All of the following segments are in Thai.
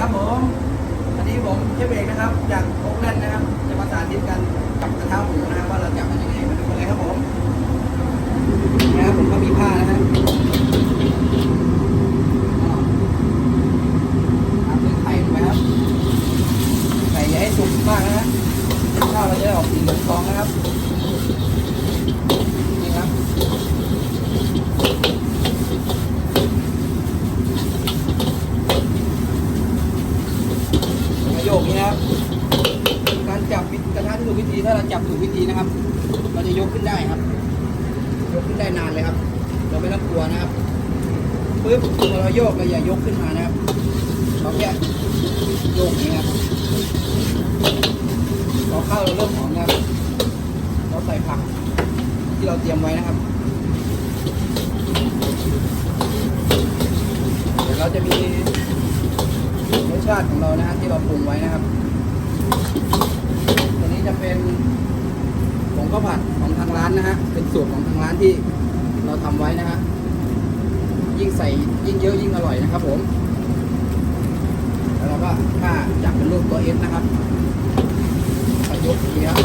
ครับผมวันนี้ผมเชฟเอกนะครับ จากโอ๊กแลนด์นะครับ จะมาสาธิตกันกับกระทะหมูนะครับว่าเราจับมันยังไงมาดูกันเลยครับผมนะครับผมก็มีผ้านะฮะก็ทำด้วยไข่ลงไปครับไข่อย่าให้สุกมากนะฮะข้าวเราจะออกสีเหลืองทองนะครับ นี่ครับ ประโยค นี้นะครับ การจับกระทะที่ถูกวิธีถ้าเราจับถูกวิธีนะครับ เราจะยกขึ้นได้ครับ ยกขึ้นได้นานเลยครับ เราไม่ต้องกลัวนะครับปึ๊บพอเราโยกเราอย่ายกขึ้นมานะครับเราแค่โยกอย่างนี้ครับพอข้าเราเริ่มหอมนะครับเราใส่ผักที่เราเตรียมไว้นะครับเดี๋ยวเราจะมี รสชาติของเรานะฮะที่เราปรุงไว้นะครับ ตัวนี้จะเป็นผงข้าวผัดของทางร้านนะฮะ เป็นสูตรของทางร้านที่เราทำไว้นะฮะ ยิ่งใส่ยิ่งเยอะยิ่งอร่อยนะครับ ผม แล้วเราก็ถ้าจับเป็นรูปตัวเอสนะครับประยุกต์นี้ครับ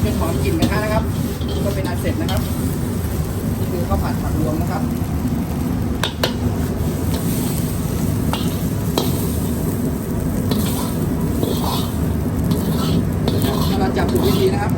จะเป็นหอมกลิ่นกระทะนะครับ ก็เป็นอันเสร็จนะครับนี่คือข้าวผัดผักรวมนะครับเราจับถูกวิธีนะครับ